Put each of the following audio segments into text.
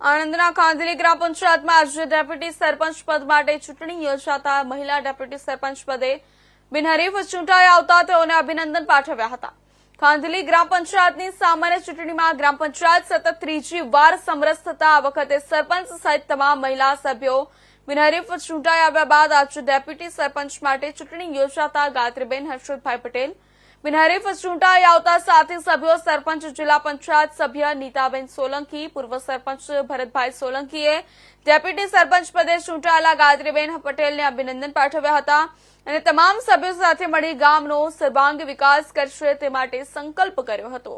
આણંદના ખાંધલી ગ્રામ પંચાયતમાં આજે ડેપ્યુટી સરપંચ પદ માટે ચૂંટણી યોજાતા મહિલા ડેપ્યુટી સરપંચ પદે બિનહરીફ ચૂંટાઈ આવતા તેઓને અભિનંદન પાઠવ્યા હતા. ખાંધલી ગ્રામ પંચાયતની સામાન્ય ચૂંટણીમાં ગ્રામ પંચાયત સતત ત્રીજી વાર સમરસ થતા આ વખતે સરપંચ સહિત તમામ મહિલા સભ્યો બિનહરીફ ચૂંટાઈ આવ્યા બાદ આજે ડેપ્યુટી સરપંચ માટે ચૂંટણી યોજાતા ગાત્રીબેન હર્ષદભાઈ પટેલ બિનહરીફ ચૂંટાઈ આવતા સાથી સભ્યો સરપંચ જિલ્લા પંચાયત સભ્ય નીતાબેન સોલંકી પૂર્વ સરપંચ ભરતભાઈ સોલંકીએ ડેપ્યુટી સરપંચ પદે ચૂંટાયેલા ગાયત્રીબેન પટેલને અભિનંદન પાઠવ્યા હતા અને તમામ સભ્યો સાથે મળી ગામનો સર્વાંગી વિકાસ કરશે તે માટે સંકલ્પ કર્યો હતો.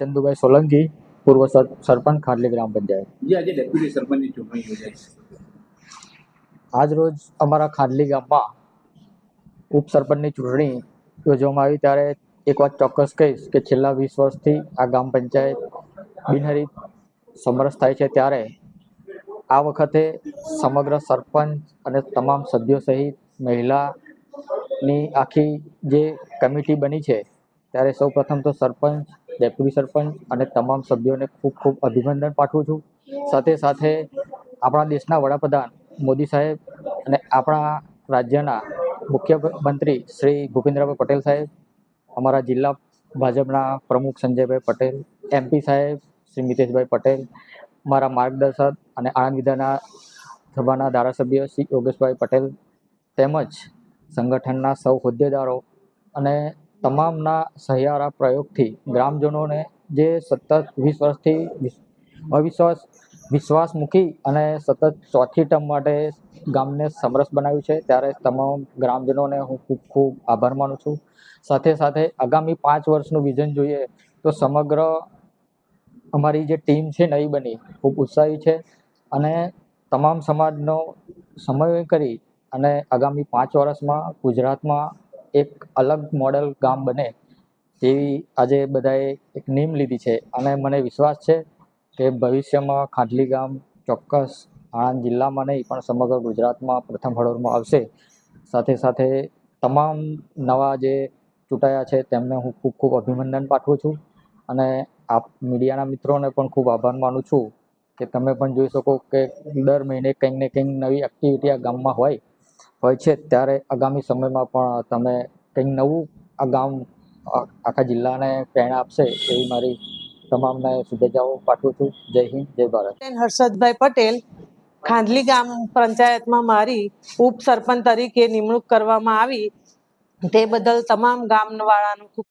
ચંદુભાઈ સોલંકી પૂર્વ સરપંચ ખાટલી ગ્રામ પંચાયત. જે આજે ડેપ્યુટી સરપંચની ચૂંટણી યોજાઈ છે આજ રોજ અમારા ખાંડલી ગામમાં ઉપસરપંચની ચૂંટણી યોજવામાં આવી. ત્યારે એક વાત ચોક્કસ કહીશ કે છેલ્લા વીસ વર્ષથી આ ગામ પંચાયત બિનહરીફ સમરસ થાય છે. ત્યારે આ વખતે સમગ્ર સરપંચ અને તમામ સભ્યો સહિત મહિલાની આખી જે કમિટી બની છે, ત્યારે સૌ પ્રથમ તો સરપંચ, ડેપ્યુટી સરપંચ અને તમામ સભ્યોને ખૂબ ખૂબ અભિનંદન પાઠવું છું. સાથે સાથે આપણા દેશના વડાપ્રધાન મોદી સાહેબ અને આપણા રાજ્યના મુખ્યમંત્રી શ્રી ભૂપેન્દ્રભાઈ પટેલ સાહેબ, અમારા જિલ્લા ભાજપના પ્રમુખ સંજયભાઈ પટેલ એમપી સાહેબ, શ્રી મિતેશભાઈ પટેલ, મારા માર્ગદર્શક અને આણંદ વિધાના સભાના ધારાસભ્ય શ્રી યોગેશભાઈ પટેલ તેમજ સંગઠનના સૌ હોદ્દેદારો અને તમામના સહિયારા પ્રયોગથી ગ્રામજનોને જે સતત વીસ વર્ષથી અવિશ્વાસ વિશ્વાસ મૂકી અને સતત ચોથી ટર્મ માટે ગામને સમરસ બનાવ્યું છે. ત્યારે તમામ ગ્રામજનોને હું ખૂબ ખૂબ આભાર માનું છું. સાથે સાથે આગામી પાંચ વર્ષનું વિઝન જોઈએ તો સમગ્ર અમારી જે ટીમ છે નવી બની, ખૂબ ઉત્સાહી છે અને તમામ સમાજનો સમય કરી અને આગામી પાંચ વર્ષમાં ગુજરાતમાં એક અલગ મોડેલ ગામ બને તેવી આજે બધાએ એક નીમ લીધી છે અને મને વિશ્વાસ છે. કે ભવિષ્યમાં ખાટલી ગામ ચોક્કસ આણંદ જિલ્લામાં નહીં, પણ સમગ્ર ગુજરાતમાં પ્રથમ હરોળમાં આવશે. સાથે સાથે તમામ નવા જે ચૂંટાયા છે, તેમને હું ખૂબ ખૂબ અભિનંદન પાઠવું છું. અને આપ મીડિયાના મિત્રોને પણ ખૂબ આભાર માનું છું કે તમે પણ જોઈ શકો કે દર મહિને કંઈક ને કંઈક નવી એક્ટિવિટી આ ગામમાં હોય હોય છે. ત્યારે આગામી સમયમાં પણ તમે કંઈક નવું આ ગામ આખા જિલ્લાને પ્રેરણા આપશે એવી મારી તમામને શુભેચ્છાઓ પાઠવું છું. જય હિન્દ, જય ભારત. હર્ષદભાઈ પટેલ ખાંડલી ગામ પંચાયતમાં મારી ઉપસરપંચ તરીકે નિમણૂક કરવામાં આવી. તે બદલ તમામ ગામવાળાનો ખૂબ